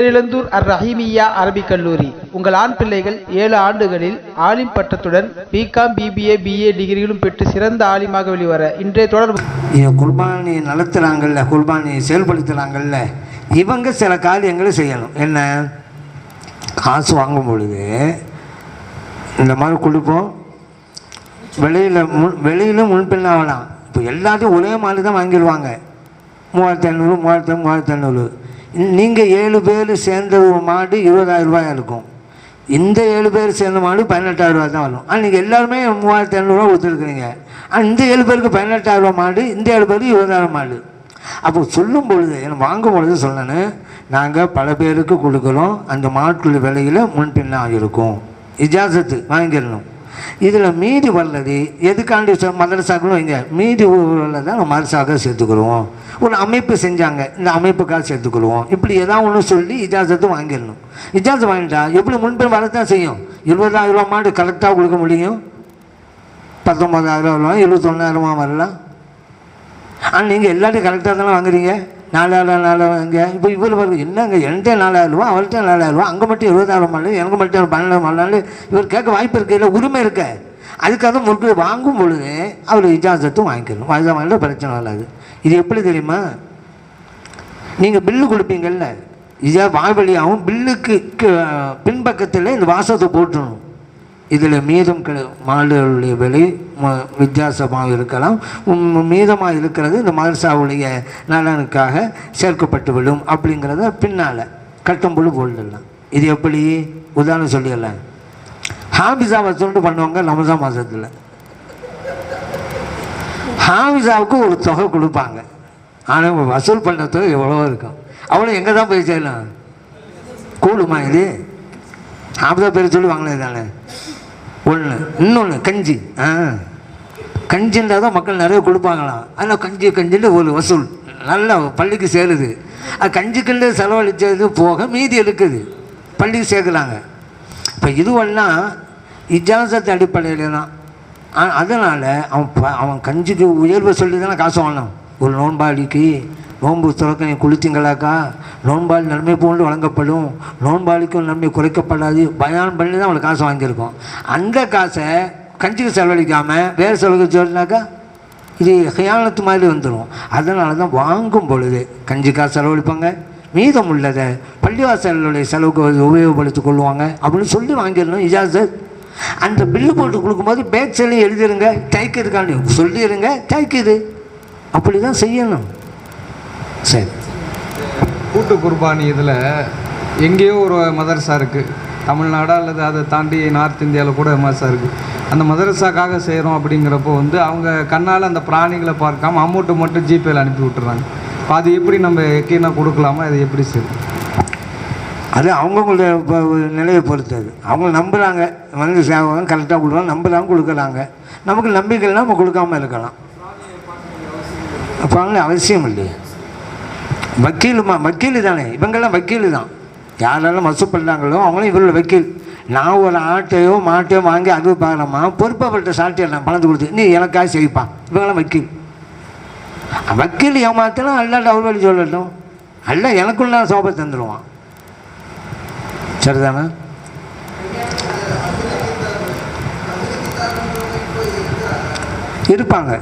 பேரிழந்தூர் அர் ரஹீமியா அரபிக் கல்லூரி. உங்கள் ஆண் பிள்ளைகள் ஏழு ஆண்டுகளில் ஆலிம் பட்டத்துடன் B Com B B A B A டிகிரிகளும் பெற்று சிறந்த ஆலிமாக வெளிவர இன்றைய தொடர்பு இவன் குர்பானி நடத்துகிறாங்கல்ல குர்பானி செயல்படுத்துகிறாங்கல்ல இவங்க சில காரியங்களை செய்யணும். என்ன? காசு வாங்கும் பொழுது இந்த மாதிரி கொடுப்போம் வெளியில் முன் வெளியிலும் முன்பின் ஆகலாம் இப்போ எல்லாத்தையும் ஒரே மாதிரி தான் வாங்கிடுவாங்க. மூவாயிரத்தி ஐநூறு மூவாயிரத்தி மூவாயிரத்தி ஐநூறு. நீங்கள் ஏழு பேர் சேர்ந்த ஒரு மாடு இருபதாயிரம் ரூபாயா இருக்கும். இந்த ஏழு பேர் சேர்ந்த மாடு பதினெட்டாயிரம் ரூபாய் தான் வரும். ஆனால் நீங்கள் எல்லாருமே மூவாயிரத்தி ஐநூறுரூவா கொடுத்துருக்குறீங்க. ஆனால் இந்த ஏழு பேருக்கு பதினெட்டாயிரம் ரூபா மாடு இந்த ஏழு பேருக்கு இருபதாயிரம் மாடு. அப்போ சொல்லும் பொழுது எனக்கு வாங்கும் பொழுது சொல்லணும் நாங்கள் பல பேருக்கு கொடுக்குறோம். அந்த மாட்டுள்ள விலையில் முன்பின்னாக இருக்கும் இஜாசத்து வாங்கிடணும். இதில் மீதி வல்லது எதுக்காண்டி மதரசாக்களும் வைங்க. மீதி உள்ளதை தான் நம்ம மதரசாக்க சேர்த்துக்கிடுவோம் ஒரு அமைப்பு செஞ்சாங்க இந்த அமைப்புக்காக சேர்த்துக்கிடுவோம் இப்படி ஏதாவது ஒன்று சொல்லி இஜாசத்து வாங்கிடணும். இஜாசத்து வாங்கிட்டா எப்படி முன்பின் வரத்தான் செய்யும்? இருபதாயிரம் ரூபா மாடு கரெக்டாக கொடுக்க முடியும்? பத்தொம்பதாயிரம் வரலாம் எழுபத்தொன்னாயிரமா வரலாம். ஆனால் நீங்கள் எல்லாத்தையும் கரெக்டாக தானே வாங்குறீங்க? நாலாயிரம் நாலாயிரம் இங்கே இப்போ இவர் வருது என்னங்க என்கிட்ட நாலாயிரம் ரூபா அவள்கிட்ட நாலாயிரம் ரூபா அங்கே மட்டும் இருபதாயிரம் மாடு எனக்கு மட்டும் பன்னெண்டாயிரம் மாடு இவர் கேட்க வாய்ப்பு இருக்கு இல்லை உரிமை இருக்க. அதுக்காக முற்கு வாங்கும் பொழுது அவர் இஜாசத்தும் வாங்கிக்கணும். அதுதான் வாங்க பிரச்சனை வராது இது எப்படி தெரியுமா? நீங்கள் பில்லு கொடுப்பீங்கல்ல. இதே வாய்வழியாகவும் பில்லுக்கு க- பின்பக்கத்தில் இந்த வாசத்தை போட்டுடணும் இதில் மீதம் கிட மாடுகளுடைய விலை ம- வித்தியாசமாக இருக்கலாம். மீதமாக இருக்கிறது இந்த மதரசாவுடைய நலனுக்காக சேர்க்கப்பட்டு விடும் அப்படிங்கிறத பின்னால் கட்டும்பொழுது போடலாம் இது எப்படி? உதாரணம் சொல்லிடலாம். ஹாபிஸாவை சொல்லிட்டு பண்ணுவாங்க ரமஜான் மாதத்தில் ஹாபிஸாவுக்கு ஒரு தொகை கொடுப்பாங்க. ஆனால் வசூல் பண்ண தொகை எவ்வளோ இருக்கும். அவ்வளோ எங்கே தான் போய் செய்யலாம் கூடுமா இது? ஹாபிஸா பேர் சொல்லி வாங்கினது தானே ஒன்று இன்னொன்று கஞ்சி. ஆ. கஞ்சின்றா தான் மக்கள் நிறைய கொடுப்பாங்களாம். அதில் கஞ்சி கஞ்சின்னு ஒரு வசூல். நல்லா பள்ளிக்கு சேருது. அது கஞ்சிக்குள்ளே செலவழித்தது போக மீதி இருக்குது பள்ளிக்கு சேர்க்குறாங்க இப்போ இதுவெல்லாம் இஜாசத்து அடிப்படையில் தான் அதனால் அவன் ப- அவன் கஞ்சிக்கு உயர்வை சொல்லி தானே காசு வாங்கணும். ஒரு நோன்பாளிக்கு நோன்பு துறக்க நீ குளித்தீங்களாக்கா? நோன்பாளி நன்மை போன்று வழங்கப்படும். நோன்பாளிக்கும் நன்மை குறைக்கப்படாது. பயான் பண்ணி தான் அவனுக்கு காசு வாங்கியிருக்கோம். அந்த காசை கஞ்சிக்கு செலவழிக்காமல் வேறு செலவுக்கு சொன்னாக்கா இது ஹயானத்து மாதிரி வந்துடும் அதனால தான் வாங்கும் பொழுது கஞ்சி காசு செலவழிப்பாங்க. மீதம் உள்ளதை பள்ளிவாசலுடைய செலவுக்கு உபயோகப்படுத்திக் கொள்வாங்க அப்படின்னு சொல்லி வாங்கிடணும் இஜாசத் அந்த பில்லு போட்டு கொடுக்கும்போது பேக் சொல்லி எழுதிருங்க. டைக்கிறதுக்காண்டி சொல்லிடுங்க தைக்குது. அப்படி தான் செய்யணும். சரி. கூட்டு குர்பானி இதில் எங்கேயோ ஒரு மதரசா இருக்குது தமிழ்நாடா அல்லது அதை தாண்டி நார்த் இந்தியாவில் கூட மதரசா இருக்குது அந்த மதரசாக்காக செய்கிறோம் அப்படிங்கிறப்போ வந்து அவங்க கண்ணால் அந்த பிராணிகளை பார்க்காம அமௌண்ட்டை மட்டும் ஜிபேல அனுப்பி விட்டுறாங்க. அது எப்படி நம்ம எக்கீனா கொடுக்கலாமா? அது எப்படி சரி அது அவங்கவுங்களுடைய நிலையை பொறுத்தது அவங்க நம்புகிறாங்க வந்து சேவகம் கரெக்டாக கொடுக்குறாங்க. நம்புகிறாங்க கொடுக்குறாங்க. நமக்கு நம்பிக்கை இல்லைன்னா நம்ம கொடுக்காம இருக்கலாம். அப்போ அவசியம் இல்லையே வக்கீலுமா வக்கீல் தானே. இவங்கெல்லாம் வக்கீல் தான். யாரெல்லாம் மசு பண்ணுறாங்களோ அவங்களும் இவரோட வக்கீல். நான் ஒரு ஆட்டையோ மாட்டையோ வாங்கி அது பார்க்கலாமா பொறுப்பாப்பட்ட சாட்டியை நான் பணத்தை கொடுத்து நீ எனக்காக செய்ப்பா இவங்கெல்லாம் வக்கீல். வக்கீல் ஏமாத்தலாம் அல்லாட்ட அவர் வழி சொல்லட்டும். அல்ல எனக்குள்ள சோபை தந்துடுவான் சரிதானே? இருப்பாங்க.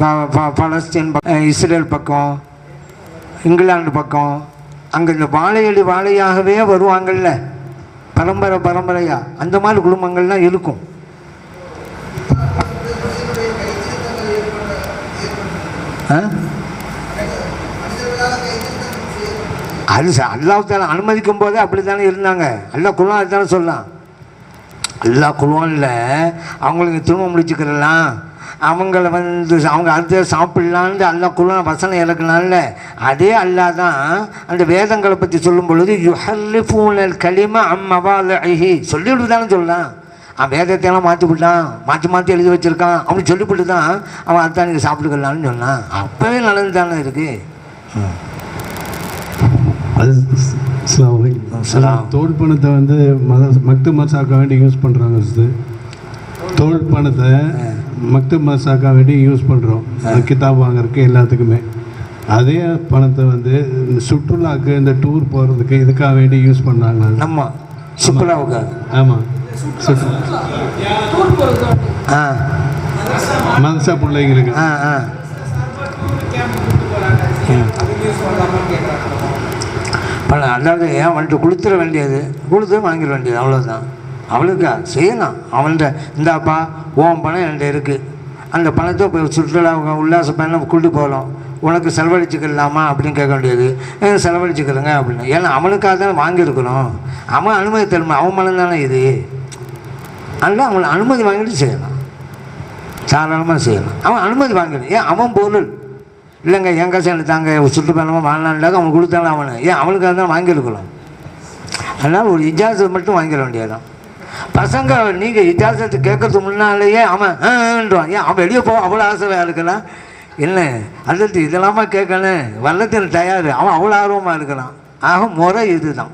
பலஸ்தீன் பக்கம் இஸ்ரேல் பக்கம் இங்கிலாந்து பக்கம் அங்கே இந்த வாழையடி வாழையாகவே வருவாங்கல்ல. பரம்பரை பரம்பரையாக அந்த மாதிரி குடும்பங்கள்லாம் இருக்கும். ஆ? அது ச- அனுமதிக்கும் போதே அப்படி தானே இருந்தாங்க. எல்லா குர்ஆன் அதுதானே சொல்லலாம் எல்லா குழுவும் இல்லை அவங்களுக்கு திரும்ப முடிச்சுக்கிறலாம். அவங்கள வந்து அவங்க அடுத்த சாப்பிட்லான்னு அல்லாஹ் குர்ஆன் வசனம் இறக்குனால அதே அல்லாஹ் தான் அந்த வேதங்களை பற்றி சொல்லும் பொழுது யுஹர்லிஃபூனல் கலிமா அம்மவாலி சொல்லிவிட்டு தானே சொல்லலாம். அவன் வேதத்தை எல்லாம் மாற்றி விட்டான் மாற்றி மாற்றி எழுதி வச்சிருக்கான் அப்படின்னு சொல்லிவிட்டு தான் அவன் அதான் நீங்கள் சாப்பிட்டுக்கலான்னு சொன்னான். அப்போவே நல்லது தானே இருக்குது அது. தோல் பணத்தை வந்து மத மக்து மசாக்கா வேண்டி யூஸ் பண்ணுறாங்க தோல் பணத்தை மக்து மசாக்கா வேண்டி யூஸ் பண்ணுறோம் கிதாப் வாங்குறதுக்கு எல்லாத்துக்குமே. அதே பணத்தை வந்து இந்த சுற்றுலாக்கு இந்த டூர் போகிறதுக்கு இதுக்காக வேண்டி யூஸ் பண்ணாங்க நம்ம சுற்றுலாவுக்கு ஆமாம் சுற்று ஆ. மதசா பிள்ளைங்களுக்கு. ஆ ஆ. பணம் அதாவது ஏன் வந்துட்டு கொடுத்துட வேண்டியது கொடுத்து வாங்கிட வேண்டியது அவ்வளோதான் அவளுக்கா செய்யலாம் அவன்கிட்ட இந்தாப்பா ஓம் பணம் என்கிட்ட இருக்குது அந்த பணத்தை இப்போ சுற்றுலா உல்லாச பயணம் கொண்டு போகலாம் உனக்கு செலவழிச்சுக்கலாமா அப்படின்னு கேட்க வேண்டியது. "ஏன் செலவழிச்சுக்கிறேங்க அப்படின்னு. ஏன்னா அவனுக்காக தானே வாங்கியிருக்கணும். அவன் அனுமதி தருமா? அவன் மனம் தானே இது. அதனால் அவனை அனுமதி வாங்கிட்டு செய்யலாம். தாராளமாக செய்யலாம். அவன் அனுமதி வாங்கணும் ஏன் அவன் பொருள். இல்லைங்க என் காசு எனக்கு தாங்க. சுற்றுப்பயணமாக வாழ்நாள்லாக அவன் கொடுத்தாலும் அவனை. ஏன் அவனுக்காக தான் வாங்கியிருக்கலாம் அதனால் ஒரு இஜாசத் மட்டும் வாங்கிட வேண்டியதான் பசங்க நீங்கள் இஜாசத்து கேட்கறதுக்கு முன்னாலேயே அவன் ஆன்றான் ஏன் அவன் வெளியே போக அவ்வளோ ஆசை இருக்கலாம் இல்லை அல்லது இதெல்லாமா கேட்கணும். வல்லத்தில் தயார். அவன் அவ்வளோ ஆர்வமாக இருக்கலாம் ஆக முறை இதுதான்.